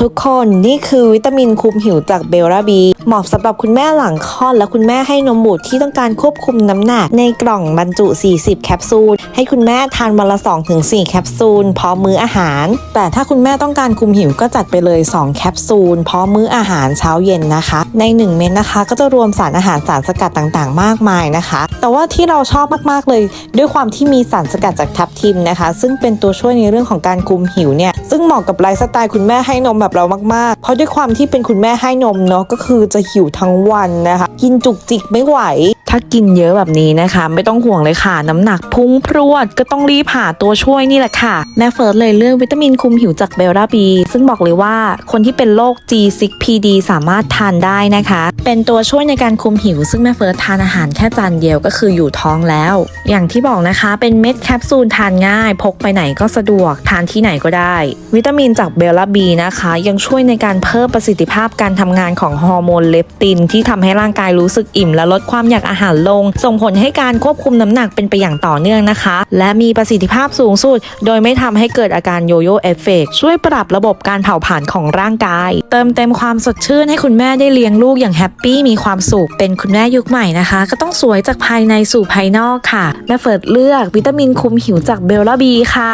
ทุกคนนี่คือวิตามินคุมหิวจากเบลลาบีเหมาะสำหรับคุณแม่หลังคลอดและคุณแม่ให้นมบุตรที่ต้องการควบคุมน้ำหนัก ในกล่องบรรจุ 40 แคปซูล ให้คุณแม่ทานวันละ 2-4 แคปซูลพร้อมมื้ออาหาร แต่ถ้าคุณแม่ต้องการคุมหิวก็จัดไปเลย 2 แคปซูลพร้อมมื้ออาหารเช้าเย็นนะคะ ใน 1 เม็ดนะคะ ก็จะรวมสารอาหารสารสกัดต่างๆ มากมายนะคะ แต่ว่าที่เราชอบมากๆเลย ด้วยความที่มีสารสกัดจากทับทิมนะคะ ซึ่งเป็นตัวช่วยในเรื่องของการคุมหิวเนี่ยซึ่งเหมาะกับไลฟ์สไตล์คุณแม่ให้นมแบบเรามากๆ เพราะด้วยความที่เป็นคุณแม่ให้นมเนาะก็คือจะหิวทั้งวันนะคะ กินจุกจิกไม่ไหว ถ้ากินเยอะแบบนี้นะคะ ไม่ต้องห่วงเลยค่ะ น้ำหนักพุ่งพรวดก็ต้องรีบหาตัวช่วยนี่แหละค่ะ แม่เฟิร์สเลยเลือกวิตามินคุมหิวจากเบลราบี ซึ่งบอกเลยว่าคนที่เป็นโรค G6PD สามารถทานได้นะคะ เป็นตัวช่วยในการคุมหิว ซึ่งแม่เฟิร์สทานอาหารแค่จานเดียวก็คืออยู่ท้องแล้ว อย่างที่บอกนะคะเป็นเม็ดแคปซูลทานง่าย พกไปไหนก็สะดวกทานที่ไหนก็ได้ วิตามินจากเบลลาบีนะคะ ยังช่วยในการเพิ่มประสิทธิภาพการทำงานของฮอร์โมนเลปตินที่ทำให้ร่างกายรู้สึกอิ่มและลดความอยากอาหารลง ส่งผลให้การควบคุมน้ำหนักเป็นไปอย่างต่อเนื่องนะคะ และมีประสิทธิภาพสูงสุด โดยไม่ทำให้เกิดอาการโยโย่เอฟเฟกช่วยปรับระบบการเผาผลาญของร่างกาย เติมเต็มความสดชื่นให้คุณแม่ได้เลี้ยงลูกอย่างแฮปปี้มีความสุขเป็นคุณแม่ยุคใหม่นะคะ ก็ต้องสวยจากภายในสู่ภายนอกค่ะแม่เฟิร์ดเลือกวิตามินคุมหิวจากเบลลาบีค่ะ